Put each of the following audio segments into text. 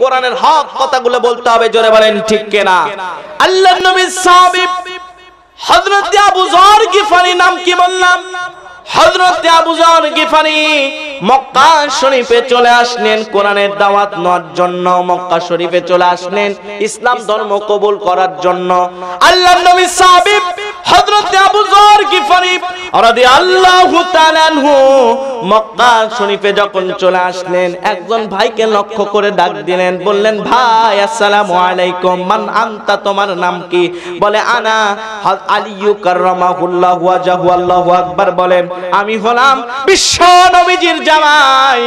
কোরআনের হক কথাগুলো বলতে হবে, জোরে বলেন ঠিক কিনা? আল্লাহ নবী সাহাবী হযরত আবু যর গিফারি নাম কি বললাম? হযরত আবু যর গিফারি মক্কা শরীফে চলে আসলেন, কোরআনের দাওয়াত নেওয়ার জন্য মক্কা শরীফে চলে আসলেন, ইসলাম ধর্ম কবুল করার জন্য। আল্লাহ নবী সাহাবী হযরত আবু যর গিফারি রাদিয়াল্লাহু তাআলা আনহু মক্কা শরীফে যখন চলে আসলেন, একজন ভাইকে লক্ষ্য করে ডাক দিলেন, বললেন, ভাই, আসসালামু আলাইকুম, মান আনতা, তোমার নাম কি? বলে, আনা আলিয়ু কাররামাহুল্লাহু ওয়াজাহু, আল্লাহু আকবার। বলেন আমি হলাম বিশ্ব নবীজির জামাই,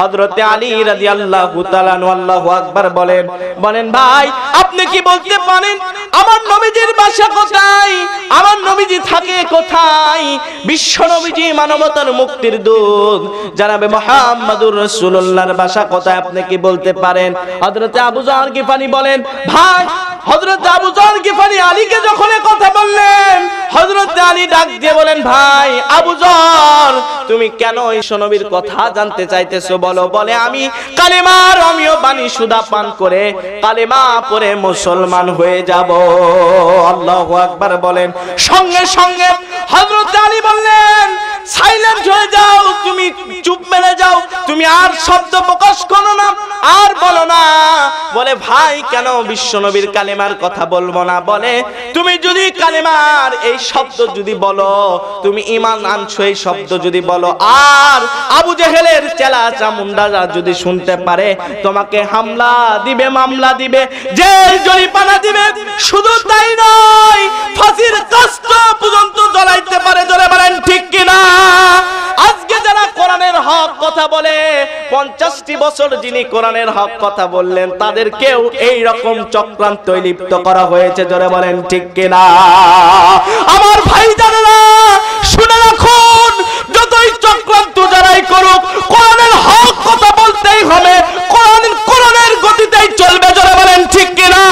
হযরতে আলী রাদিয়াল্লাহু তাআলা আল্লাহু আকবার। বলেন বলেন, ভাই, আপনি কি বলতে পারেন, আমার নবীজির বাসা কোথায়? আমার নবীজি থাকে কোথায়? বিশ্ব নবীজি মানবতার মুক্তির দূত জানাবে মোহাম্মদুর রাসূলুল্লাহর বাসা কোথায় আপনি কি বলতে পারেন? আবু গিফারি বলেন, ভাই, হযরত আবু গিফারি আলীকে যখন কথা বললেন, হযরত আলী ডাক দিয়ে বলেন, ভাই, আবু তুমি কেন এই নবীর কথা জানতে চাইতেছো বলো? বলে, আমি কালেমার অমিয় বাণী সুদা পান করে কালেমা পরে মুসলমান হয়ে যাব। আল্লাহু আকবার বলেন। সঙ্গে সঙ্গে হযরত আলী বললেন সাইলেন্ট হয়ে যাও, তুমি চুপ মেরে যাও, তুমি আর শব্দ প্রকাশ করো না, আর বলো না। বলে, ভাই, কেন বিশ্বনবীর কালেমার কথা বলব না? বলে, তুমি যদি কালেমার এই শব্দ যদি বলো, তুমি ইমান আনছো এই শব্দ যদি বলো, আর আবু জেহেলের চেলা চামুন্ডারা যদি শুনতে পারে, তোমাকে হামলা দিবে, মামলা দিবে, জেল জরিপানা দিবে, শুধু তাই নয়, ফাঁসির কষ্ট পর্যন্ত জ্বলাইতে পারে, জোরে বলেন ঠিক কিনা? আজকে যারা কোরআনের হক কথা বলে, পঞ্চাশটি বছর যিনি কোরআনের হক কথা বললেন তাদেরকেও এই রকম চক্রান্ত লিপ্ত করা হয়েছে, জোরে বলেন ঠিক কিনা? আমার ভাই জানেনা শুনে রাখুন, যতই চক্রান্ত যারাই করুক, কোরআনের হক কথা বলতেই হবে, কোরআন কোরআনের গতিতেই চলবে, জোরে বলেন ঠিক কিনা?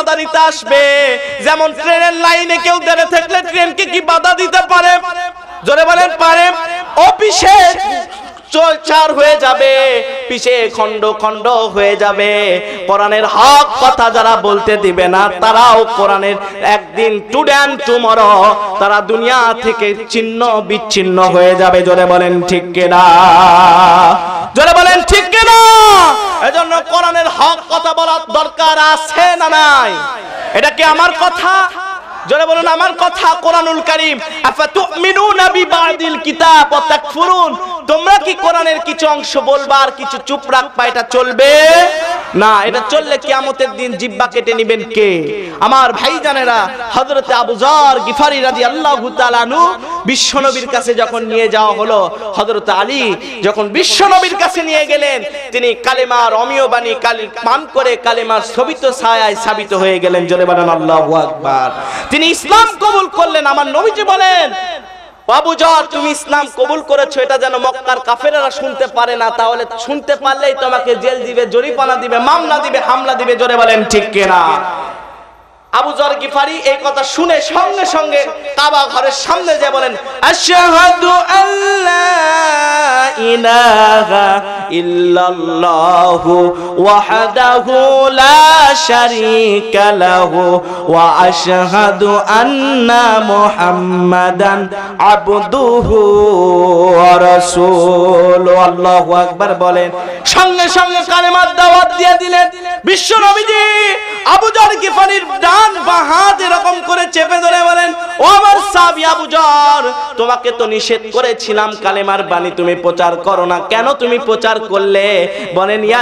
বাধা দিতে আসবে? যেমন ট্রেনের লাইনে কেউ থাকলে ট্রেনকে কি বাধা দিতে পারে? জোরে বলেন, পারে। অফিসে কথা যারা বলতে দিবে না, তারাও কোরআনের একদিন তারা দুনিয়া থেকে ছিন্ন বিচ্ছিন্ন হয়ে যাবে। জোরে বলেন, ঠিক কিনা? জোরে বলেন ঠিক কিনা? এজন্য কোরআনের হক কথা বলার দরকার আছে না নাই? এটা কি আমার কথা? জোরে বলুন আমার কথা কোরআনুল কারীম। আফাতুমিনুনা বিবাদিল কিতাব ওয়া তাকফুরুন তোমরা কি কোরআনের কিছু অংশ বলবা আর কিছু চুপ রাখবা এটা চলবে? না এটা চললে কিয়ামতের দিন জিব্বা কেটে নেবেন কে? আমার ভাই ভাইজানেরা হযরতে আবু যর গিফারি রাদিয়াল্লাহু তাআলা আনহু বিশ্বনবীর কাছে যখন নিয়ে যাওয়া হলো, হযরত আলী যখন বিশ্বনবীর কাছে নিয়ে গেলেন, তিনি কালেমার অমিয় বাণী কালি, পান করে কালেমার ছবিত ছায়ায় সাবিত হয়ে গেলেন। জোরে বলেন, আল্লাহু আকবার। তিনি ইসলাম কবুল করলেন। আমার নবীজি বলেন, বাবু জর তুমি ইসলাম কবুল করেছ, এটা যেন মক্কার কাফেরেরা শুনতে পারে না। তাহলে শুনতে পারলেই তোমাকে জেল দিবে জরিপানা দিবে, মামলা দিবে, হামলা দিবে। জোরে বলেন, ঠিক কিনা? আবু জর গিফারি এই কথা শুনে সঙ্গে সঙ্গে কাবা ঘরের সামনে যে বলেন, আশহাদু আল্লা ইলাহা ইল্লাল্লাহু ওয়াহদাহু লা শারীকা লাহু ওয়া আশহাদু আন্না মুহাম্মাদান আবদুহু ওয়া রাসূলু আল্লাহু আকবার বলেন। সঙ্গে সঙ্গে কালেমার দাওয়াত দিয়ে দিলেন। বিশ্ব নবীজি আবু জর গিফারির ডান বা হাত এরকম করে চেপে ধরে বলেন সাহাবী আবু জর, তোমাকে তো নিষেধ করেছিলাম কালেমার বাণী তুমি প্রচার করো না। কেন তুমি প্রচার করলে? বলেন, ইয়া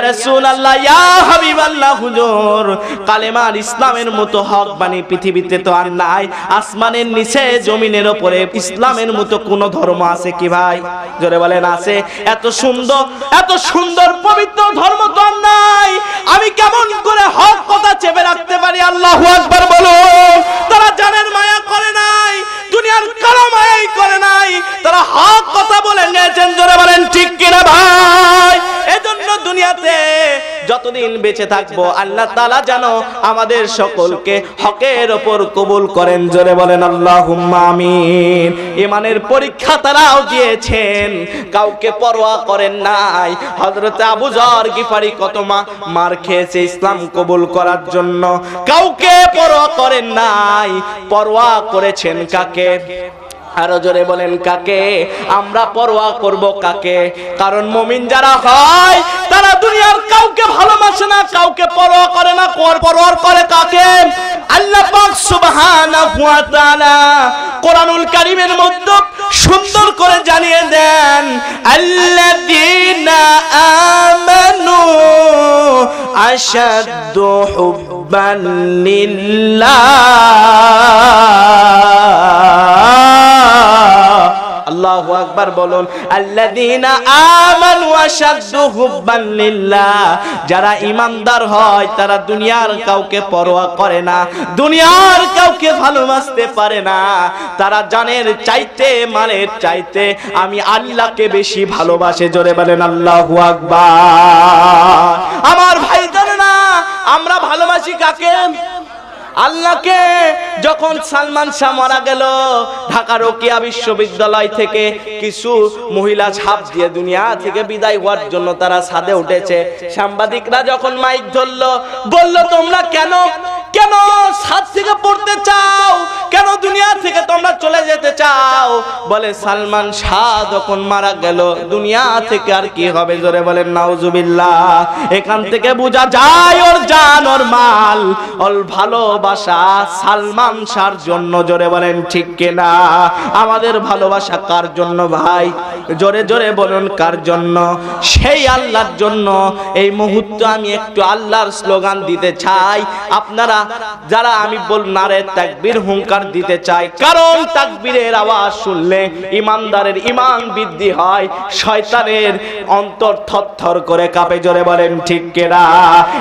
ইয়া হুজুর, কালেমার ইসলামের মতো হক বাণী পৃথিবীতে তো আর নাই। আসমানের নিচে, জমিনের উপরে ইসলামের মতো কোন ধর্ম আছে কি ভাই? জোরে বলেন, আছে। এত সুন্দর এত সুন্দর পবিত্র ধর্ম তো আর নাই। আমি কেমন করে হক কথা চেপে রাখতে পারি? আল্লাহু আকবার বলো। তারা জানের মায়া করে নাই। যতদিন বেঁচে থাকব, আল্লাহ তালা যেন আমাদের সকলকে হকের ওপর কবুল করেন। জোরে বলেন আল্লাহ আমিন। ইমানের পরীক্ষা তারাও দিয়েছেন। কাউকে পরোয়া করেন নাই। হযরতে আবু যর গিফারি কত মা মার খেয়েছে ইসলাম কবুল করার জন্য। কাউকে পরোয়া করেন নাই। পরোয়া করেছেন কাকে? আরও জোরে বলেন, কাকে? আমরা পরোয়া করব কাকে? কারণ মুমিন যারা হয় তারা দুনিয়ার কাউকে ভালোবাসে না, কাউকে পরোয়া করে না, কর পরোয়া করে কাকে? আল্লাহ পাক সুবহানাহু ওয়া তাআলা কোরআনুল কারীমের মধ্যে সুন্দর করে জানিয়ে দেন, আল্লাযীনা আমানু আশাদ্দু হুব্বান লিল্লাহ। আল্লাহু আকবার বলুন যারা ঈমানদার হয়, তারা দুনিয়ার কাউকে পরোয়া করে না, দুনিয়ার কাউকে ভালোবাসতে পারে না। তারা জানের চাইতে মানের চাইতে আমি আল্লাহকে বেশি ভালোবাসে। জোরে বলেন, আল্লাহু আকবার। আমার ভাই জানে না, আমরা ভালোবাসি কাকে? আল্লাহকে যখন সালমান শাহ মারা গেল, ঢাকা রোকিয়া বিশ্ববিদ্যালয় থেকে কিছু মহিলা ছাপ দিয়ে দুনিয়া থেকে বিদায় হওয়ার জন্য তারা সাদে উঠেছে। সাংবাদিকরা যখন মাইক ধরলো, বলল, তোমরা কেন কেন সাত থেকে পড়তে চাও? কেন দুনিয়া থেকে তোমরা চলে যেতে চাও? বলে সালমান শাহ যখন মারা গেল, দুনিয়া থেকে আর কি হবে? জোরে বলেন, নাউজুবিল্লাহ। এখান থেকে বোঝা যায় ওর জান, ওর মাল, ওর ভালোবাসা সালমান শাহর জন্য। জোরে বলেন, ঠিক কিনা? আমাদের ভালোবাসা কার জন্য ভাই? জোরে জোরে বলুন, কার জন্য? সেই আল্লাহর জন্য। এই মুহূর্তে আমি একটু আল্লাহর স্লোগান দিতে চাই। আপনারা, যারা আমি বল নারে তাকবীর হুঙ্কার দিতে চাই। কারণ তাকবীরের আওয়াজ শুনলে ইমানদারের ইমান বৃদ্ধি হয়, শয়তানের অন্তর থরথর করে কাঁপে, জোরে বলেন, ঠিক কেনা?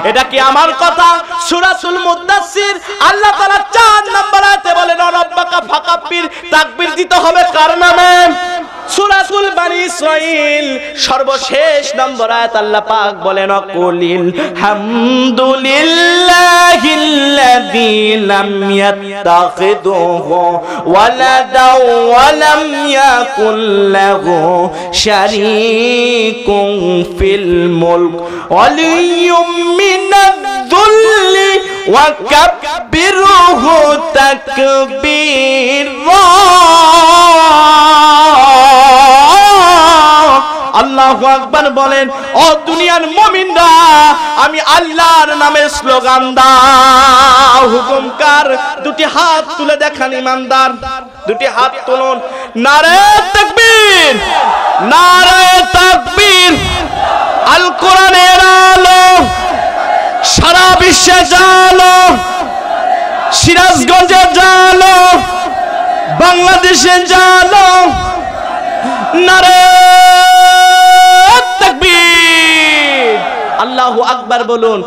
এটা কি আমার কথা? সূরাতুল মুদাসসির, আল্লাহ তাআলা চার নাম্বার আয়াতে বলেন রব্বাকা ফাকাব্বির তাকবীর দিতে হবে কার নামে? সূরাতুল বানি ইসরাইল সর্বশেষ নম্বর আয়াত আল্লাহ পাক বলেন কুলিল হামদুলিল্লাহিল্লাযী লাম ইয়াত্তাখিযুহু ওয়ালাদা ওয়া ইয়াকুল লাহু শারীকুন ফিল মুলক ওয়ালিয়্যুম মিনায-যুল্লি ওয়া কাব্বিরহু তাকবীরা আল্লাহু বলেন, ও দুনিয়ার মুমিনরা, আমি আল্লাহর নামে স্লোগান দাও। হুকুমকার দুটি হাত তুলে দেখান ইমানদার। দুটি হাত তুলুন। নারে তাকবীর নারে তাকবীর। আল কোরআনের আলো, সারা বিশ্বে জালো সিরাজগঞ্জে জালো বাংলাদেশে জালো নারে আকবার বলুন।